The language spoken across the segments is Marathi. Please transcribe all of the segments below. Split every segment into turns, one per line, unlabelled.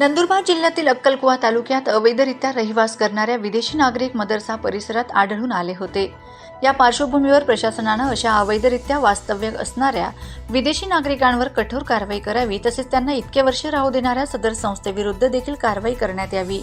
नंदुरबार जिल्ह्यातील अक्कलकुवा तालुक्यात अवैधरित्या रहिवास करणाऱ्या विदेशी नागरिक मदरसा परिसरात आढळून आले होते. या पार्श्वभूमीवर प्रशासनानं अशा अवैधरित्या वास्तव्य असणाऱ्या विदेशी नागरिकांवर कठोर कारवाई करावी तसेच त्यांना इतके वर्षे राहू देणाऱ्या सदर संस्थेविरुद्ध देखील कारवाई करण्यात यावी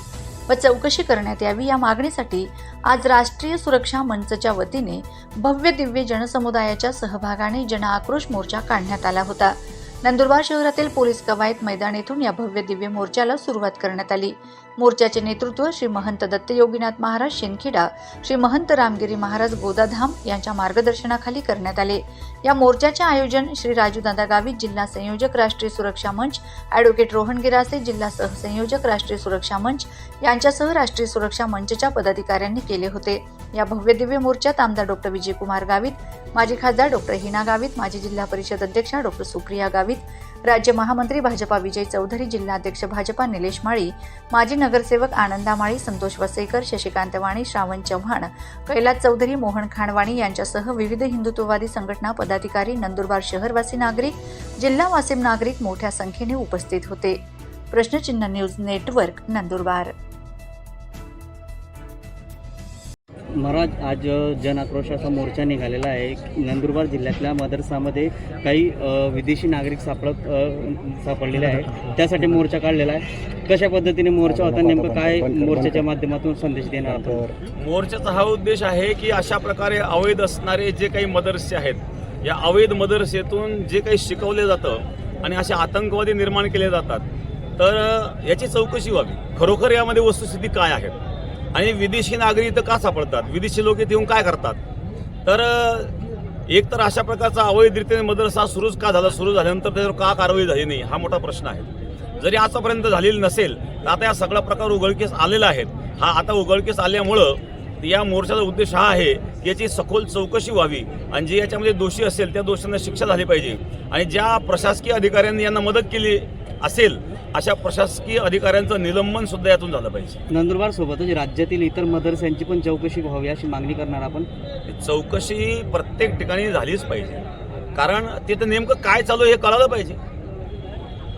व चौकशी करण्यात यावी या मागणीसाठी आज राष्ट्रीय सुरक्षा मंचच्या वतीने भव्य दिव्य जनसमुदायाच्या सहभागाने जनआक्रोश मोर्चा काढण्यात आला होता. नंदुरबार शहरातील पोलीस कवायत मैदान येथून या भव्य दिव्य मोर्चाला सुरुवात करण्यात आली. मोर्चाचे नेतृत्व श्री महंत दत्त योगीनाथ महाराज शिंदखेडा श्री महंत रामगिरी महाराज गोदाधाम यांच्या मार्गदर्शनाखाली करण्यात आले. या मोर्चाचे आयोजन श्री राजूदादा गावित जिल्हा संयोजक राष्ट्रीय सुरक्षा मंच ॲडव्होकेट रोहन गिरासे जिल्हा सहसंयोजक राष्ट्रीय सुरक्षा मंच यांच्यासह राष्ट्रीय सुरक्षा मंचच्या पदाधिकाऱ्यांनी केले होते. या भव्य दिव्य मोर्चात आमदार डॉक्टर विजयकुमार गावित माजी खासदार डॉक्टर हिना गावित माजी जिल्हा परिषद अध्यक्षा डॉक्टर सुप्रिया गावित राज्य महामंत्री भाजपा विजय चौधरी जिल्हाध्यक्ष भाजपा निलेश माळी माजी नगरसेवक आनंदा माळी संतोष वसेकर शशिकांत वाणी श्रावण चव्हाण कैलास चौधरी मोहन खाणवाणी यांच्यासह विविध हिंदुत्ववादी संघटना पदाधिकारी नंदुरबार शहरवासी नागरिक जिल्हा वासिम नागरिक मोठ्या संख्येने उपस्थित होते. प्रश्नचिन्ह न्यूज नेटवर्क नंदुरबार.
महाराज आज जन आक्रोशाचा मोर्चा निघालेला आहे. नंदुरबार जिल्ह्यातल्या मदरसामध्ये काही विदेशी नागरिक सापडत सापडलेले आहे त्यासाठी मोर्चा काढलेला आहे. कशा पद्धतीने मोर्चा होता नेमकं काय मोर्चाच्या माध्यमातून संदेश देणार
मोर्चाचा हा उद्देश आहे की अशा प्रकारे अवैध असणारे जे काही मदरसे आहेत या अवैध मदरसेतून जे काही शिकवले जातं आणि असे आतंकवादी निर्माण केले जातात तर याची चौकशी व्हावी. खरोखर यामध्ये वस्तुस्थिती काय आहे? आणि विदेशी नागरिक इथं का सापडतात? विदेशी लोक इथे येऊन काय करतात? तर एक तर अशा प्रकारचा अवैधरित्याने मदरसा सुरूच का झाला? सुरू झाल्यानंतर त्याच्यावर का कारवाई झाली नाही? हा मोठा प्रश्न आहे. जरी आतापर्यंत झालेली नसेल तर आता या सगळा प्रकार उघडकीस आलेला आहे हा आता उघडकीस आल्यामुळं या मोर्चाचा उद्देश हा आहे की याची सखोल चौकशी व्हावी. आणि जे याच्यामध्ये दोषी असेल त्या दोषींना शिक्षा झाली पाहिजे. आणि ज्या प्रशासकीय अधिकाऱ्यांनी यांना मदत केली असेल अशा प्रशासकीय अधिकाऱ्यांचं निलंबन सुद्धा यातून झालं पाहिजे.
नंदुरबार सोबतच राज्यातील इतर मदरस्यांची पण चौकशी व्हावी अशी मागणी करणार आपण?
चौकशी प्रत्येक ठिकाणी झालीच पाहिजे. कारण तिथं नेमकं काय चालू हे कळालं पाहिजे.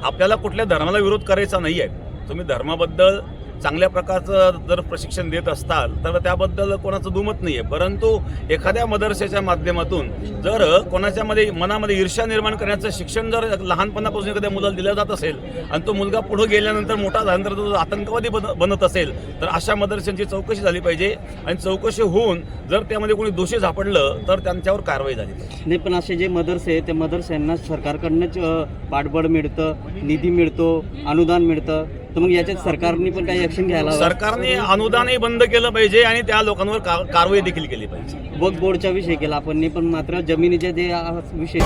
आपल्याला कुठल्या धर्माला विरोध करायचा नाही आहे तुम्ही धर्माबद्दल चांगल्या प्रकारचं जर प्रशिक्षण देत असताल तर त्याबद्दल कोणाचं दुमत नाही आहे परंतु एखाद्या मदरसेच्या माध्यमातून जर कोणाच्यामध्ये मनामध्ये ईर्ष्या निर्माण करण्याचं शिक्षण जर लहानपणापासून एखाद्या मुलाला दिलं जात असेल आणि तो मुलगा पुढे गेल्यानंतर मोठा झाल्यानंतर तो आतंकवादी बन बनत असेल तर अशा मदरशांची चौकशी झाली पाहिजे. आणि चौकशी होऊन जर त्यामध्ये कोणी दोषी सापडलं तर त्यांच्यावर कारवाई झाली
नाही पण असे जे मदरसे आहे त्या मदरस्यांना सरकारकडनंच पाठबळ मिळतं निधी मिळतो अनुदान मिळतं. तर मग याच्यात सरकारने पण काही ॲक्शन घ्यायला हवं.
सरकारने अनुदानही बंद केलं पाहिजे आणि त्या लोकांवर का- कारवाई देखील केली पाहिजे
वक्फ बोर्डचा विषय केला आपण पण मात्र जमिनीच्या जे अ, विषय